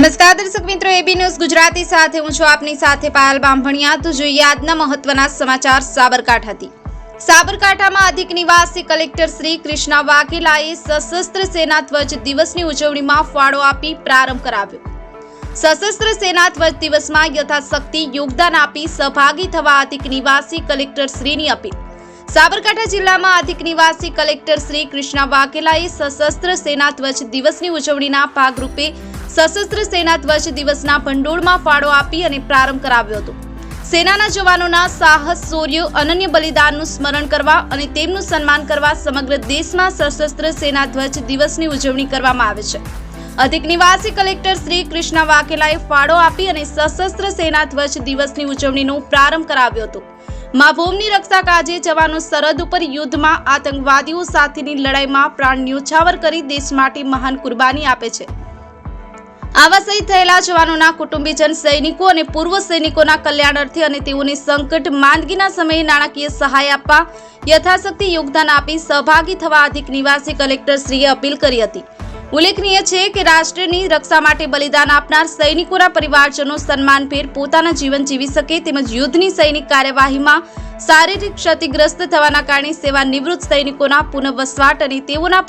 નમસ્કાર દર્શક મિત્રો એબી ન્યૂઝ ગુજરાતી સાથે હું છું આપની સાથે પાયલ બામભણિયા તો જોઈએ આજના મહત્વના સમાચાર સાબરકાંઠાથી સાબરકાંઠામાં અધિક નિવાસી કલેક્ટર શ્રી કૃષ્ણા વાઘેલાએ સશસ્ત્ર સેના ધ્વજ દિવસની ઉજવણીમાં ફાળો આપી પ્રારંભ કરાવ્યો. સશસ્ત્ર સેના ધ્વજ દિવસમાં યથાશક્તિ યોગદાન આપી સહભાગી થવા અધિક નિવાસી કલેક્ટર શ્રીની અપીલ. સાબરકાંઠા જિલ્લામાં અધિક નિવાસી કલેક્ટર શ્રી કૃષ્ણા વાઘેલાએ સશસ્ત્ર સેના ધ્વજ દિવસની ઉજવણીના ભાગરૂપે સશસ્ત્ર સેના ધ્વજ દિવસના ભંડોળમાં ફાળો આપી અને પ્રારંભ કરાવ્યો હતો. સેનાના જવાનોના સાહસ, શૌર્ય, અનન્ય બલિદાનનું સ્મરણ કરવા અને તેમનું સન્માન કરવા સમગ્ર દેશમાં સશસ્ત્ર સેના ધ્વજ દિવસની ઉજવણી કરવામાં આવે છે. અધિક નિવાસી કલેક્ટર શ્રી કૃષ્ણા વાઘેલાએ ફાળો આપી અને સશસ્ત્ર સેના ધ્વજ દિવસની ઉજવણીનો પ્રારંભ કરાવ્યો હતો. મા ભૂમની રક્ષા કાજે જવાનો સરહદ ઉપર યુદ્ધમાં આતંકવાદીઓ સાથેની લડાઈમાં પ્રાણ ન્યોછાવર કરી દેશ માટે મહાન કુરબાની આપે છે. આવા શહીદ થયેલા જવાનોના કુટુંબીજન સૈનિકો અને પૂર્વ સૈનિકોના કલ્યાણાર્થે અને તેઓને સંકટ માંદગીના સમયે નાણાકીય સહાય આપવા યથાશક્તિ યોગદાન આપી સહભાગી થવા અધિક નિવાસી કલેક્ટરશ્રીએ અપીલ કરી હતી. ઉલ્લેખનીય છે કે રાષ્ટ્રની રક્ષા માટે બલિદાન આપનાર સૈનિકોના પરિવારજનો સન્માનભેર પોતાના જીવન જીવી શકે તેમજ યુદ્ધની સૈનિક કાર્યવાહીમાં શારીરિક ક્ષતિગ્રસ્ત થવાના કારણે સેવા નિવૃત્ત સૈનિકોના પુનઃવસવાટ અને તેઓના